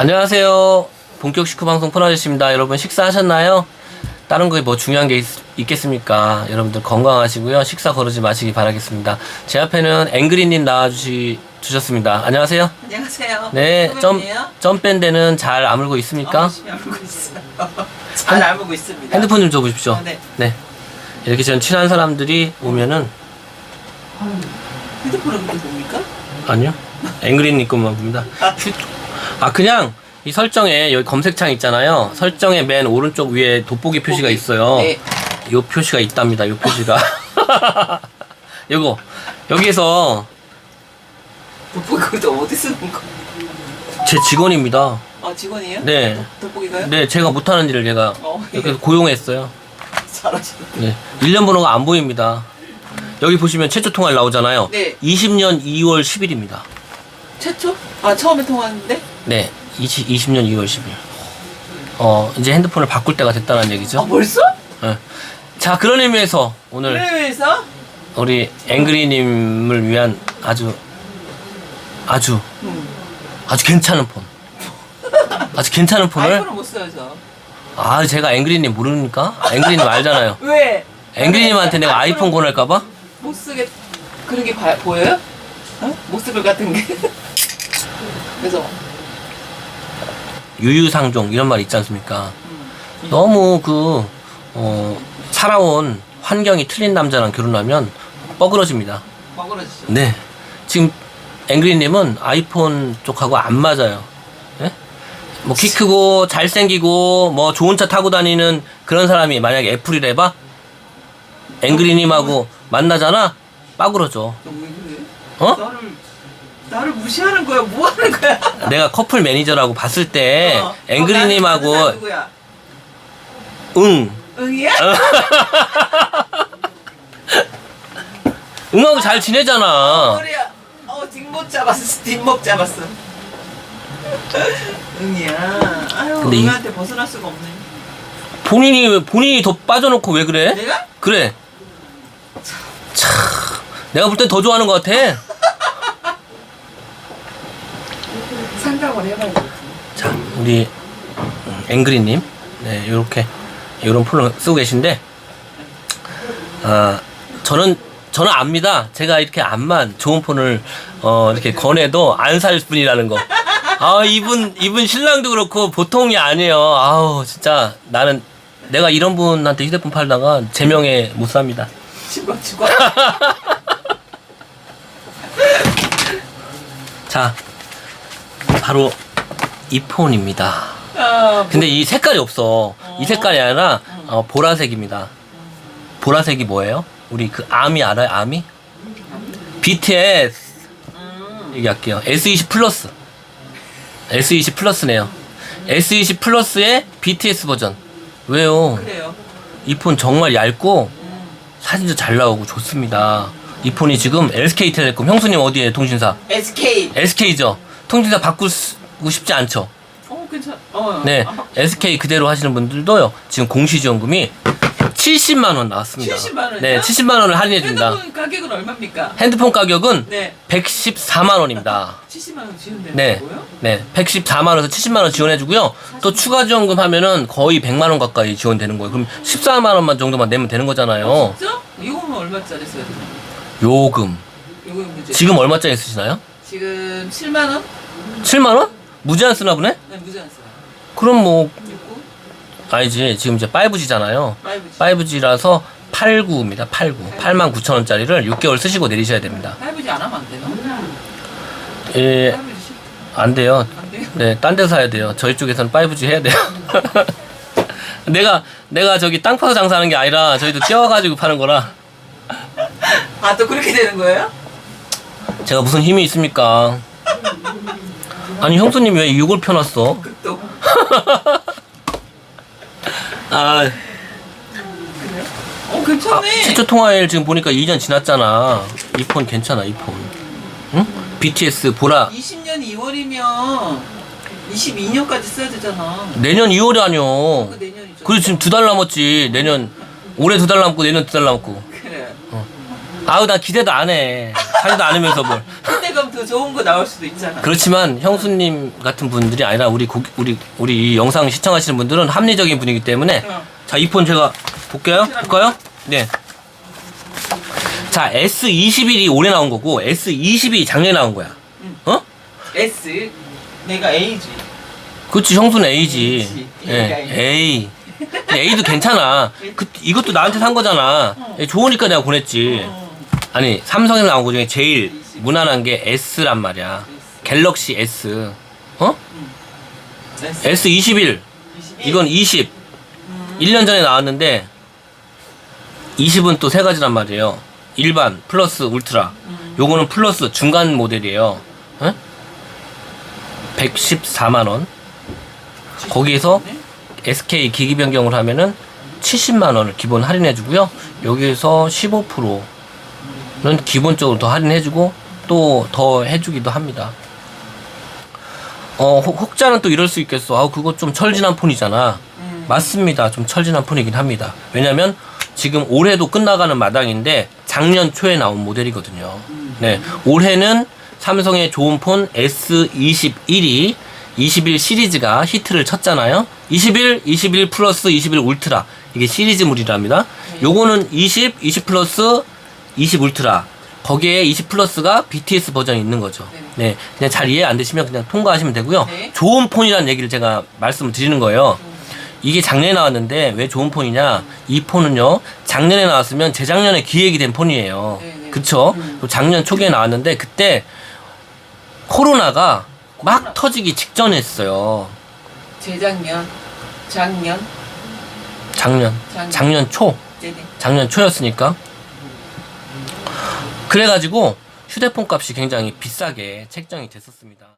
안녕하세요. 본격 식후 방송 푸나저씨입니다. 여러분 식사하셨나요? 다른 거에 뭐 중요한 게 있, 겠습니까 여러분들 건강하시고요. 식사 거르지 마시기 바라겠습니다. 제 앞에는 앵그리님 나와주시 주셨습니다. 안녕하세요. 안녕하세요. 네, 점? 점밴드는 잘 아물고 어, 있습니까? 있어요. 잘 알고 있습니다. 핸드폰 좀 줘보십시오. 아, 네. 네. 이렇게 전 친한 사람들이 오면은 핸드폰은 근데 뭡니까? 아니요. 앵그리님 것만 봅니다. 휴- 아 그냥 이 설정에 여기 검색창 있잖아요. 설정의 맨 오른쪽 위에 돋보기 표시가 있어요. 네. 요 표시가 있답니다. 요 표시가. 요거 여기에서 돋보기 그것도 어디 쓰는 거? 제 직원입니다. 아 직원이에요? 네. 돋보기가요? 네, 제가 못하는 일을 제가 어, 이렇게 고용했어요. 잘하시네. 네. 1년 번호가 안 보입니다. 여기 보시면 최초 통화를 나오잖아요. 네. 20년 2월 10일입니다. 최초? 아 처음에 통화했는데? 네. 20, 20년 2월 10일. 어, 이제 핸드폰을 바꿀 때가 됐다는 얘기죠. 아 벌써? 네. 자, 그런 의미에서 오늘 그래서? 우리 앵그리님을 위한 아주 아주 음. 아주 괜찮은 폰. 아주 괜찮은 폰을 아이폰은 못 써요 저. 아 제가 앵그리님 모르니까 앵그리님 알잖아요. 왜? 앵그리님한테 내가 아이폰 권할까봐 못 쓰게 그런 게 봐- 보여요? 어? 못쓸 것 같은 게. 그래서 유유상종 이런 말 있지 않습니까? 음. 너무 그 어, 살아온 환경이 틀린 남자랑 결혼하면 뻐그러집니다. 먹으러지죠. 네. 지금 앵그리님은 아이폰 쪽하고 안 맞아요. 예? 뭐키 크고 잘생기고 뭐 좋은 차 타고 다니는 그런 사람이 만약에 애플이래봐 앵그리님하고 만나잖아 빠그러져. 어? 나를 무시하는 거야? 뭐 하는 거야? 내가 커플 매니저라고 봤을 때 어. 어, 앵그리님하고 나는 누구야? 응 응이야? 응하고 잘 지내잖아. 머리야. 어 뒷목 잡았어. 뒷목 잡았어. 응이야. 아유 근데 이- 응한테 벗어날 수가 없네. 본인이 본인이 더 빠져놓고 왜 그래? 내가? 그래. 참, 내가 볼 땐 더 좋아하는 것 같아. 해봐야지. 자, 우리 음, 앵그리님, 네, 요렇게 요런 폰을 쓰고 계신데, 아, 저는 저는 압니다. 제가 이렇게 암만 좋은 폰을 어, 이렇게 권해도 안살 뿐이라는 거. 아, 이분 이분 신랑도 그렇고 보통이 아니에요. 아우, 진짜 나는 내가 이런 분한테 휴대폰 팔다가 제명에 못 삽니다. 죽어 죽어. 자, 바로 이 폰입니다. 아, 근데 이 색깔이 없어. 이 색깔이 아니라 어, 보라색입니다. 보라색이 뭐예요? 우리 그 아미 알아요? 아미? BTS 음, 얘기할게요. S20 플러스. S20 플러스네요. S20 플러스의 BTS 버전. 왜요? 그래요. 이 폰 정말 얇고 음. 사진도 잘 나오고 좋습니다. 이 폰이 지금 SK텔레콤 형수님 어디에 통신사? SK. SK죠. 통신사 바꾸고 싶지 않죠. 어 괜찮. 어. 네, 안 바- SK 그대로 하시는 분들도요. 지금 공시지원금이 70만 원 나왔습니다. 70만 원이요? 네, 70만 원을 할인해 줍니다. 핸드폰 가격은 얼마입니까? 핸드폰 가격은 네. 114만 원입니다. 70만 원 지원되는 네, 거고요. 네, 114만 원에서 70만 원 지원해 주고요. 또 추가 지원금 하면은 거의 100만 원 가까이 지원되는 거예요. 그럼 14만 원만 정도만 내면 되는 거잖아요. 진짜? 이거는 얼마짜리 써야 되나? 요금. 이거 문제. 지금 얼마짜리 쓰시나요? 지금 7만 원? 7만 원? 무제한 쓰나 보네? 네, 무제한 써요. 그럼 뭐 있고 아니지. 지금 이제 5G잖아요. 5G. 5G라서 89입니다. 89. 8만 9천 원짜리를 6개월 쓰시고 내리셔야 됩니다. 5G 안 하면 안 되나? 예, 5G 싫- 안 돼요. 안 돼요? 네, 딴 데서 사야 돼요. 저희 쪽에서는 5G 해야 돼요. 내가, 내가 저기 땅 파서 장사하는 게 아니라 저희도 떼어가지고 파는 거라 아, 또 그렇게 되는 거예요? 제가 무슨 힘이 있습니까? 아니, 형수님 왜 이걸 펴놨어? 극도. 아? 어, 괜찮네. 최초 통화일 지금 보니까 2년 지났잖아. 이 폰 괜찮아, 이 폰. 응? BTS 보라. 20년 2월이면 22년까지 써야 되잖아. 내년 2월이 아니요. 그 내년이죠. 그래 지금 두 달 남았지. 내년 올해 두 달 남고 내년 두 달 남고. 그래. 아우 나 기대도 안 해. 하지도 않으면서 뭘. 더 좋은 거 나올 수도 있잖아. 그렇지만 형수님 같은 분들이 아니라 우리 고, 우리 우리 이 영상 시청하시는 분들은 합리적인 분이기 때문에 응. 자이 폰 제가 볼게요. 볼까요? 네. 자 S21이 올해 나온 거고 S22 작년에 나온 거야. 어? S 내가 A지. 그렇지 형수는 A지. A지. 예, A가 A. 근데 A도 괜찮아. 그 이것도 나한테 산 거잖아. 예, 좋으니까 내가 보냈지. 아니 삼성에서 나온 거 중에 제일 무난한 게 S란 말이야. 갤럭시 S. 어? S. S21. 이건 20. 1년 전에 나왔는데 20은 또 세 가지란 말이에요. 일반, 플러스, 울트라. 요거는 플러스 중간 모델이에요. 어? 114만 원. 거기에서 SK 기기 변경을 하면은 70만 원을 기본 할인해 주고요. 여기에서 15%는 기본적으로 더 할인해 주고 또 더 해주기도 합니다. 어, 혹- 혹자는 또 이럴 수 있겠어. 아, 그거 좀 철진한 폰이잖아. 맞습니다. 좀 철진한 폰이긴 합니다. 왜냐면 지금 올해도 끝나가는 마당인데 작년 초에 나온 모델이거든요. 네. 올해는 삼성의 좋은 폰 S21이 21 시리즈가 히트를 쳤잖아요. 21, 21 플러스 21 울트라. 이게 시리즈물이랍니다. 요거는 20, 20 플러스 20 울트라. 거기에 20 플러스가 BTS 버전이 있는 거죠. 네. 그냥 잘 이해 안 되시면 그냥 통과하시면 되고요. 네. 좋은 폰이라는 얘기를 제가 말씀을 드리는 거예요. 이게 작년에 나왔는데 왜 좋은 폰이냐? 이 폰은요 작년에 나왔으면 재작년에 기획이 된 폰이에요. 네네. 그쵸? 또 작년 초기에 나왔는데 그때 코로나가 막 터지기 직전이었어요. 재작년, 작년, 작년, 작년. 작년 초, 네네. 작년 초였으니까. 그래가지고 휴대폰 값이 굉장히 비싸게 책정이 됐었습니다.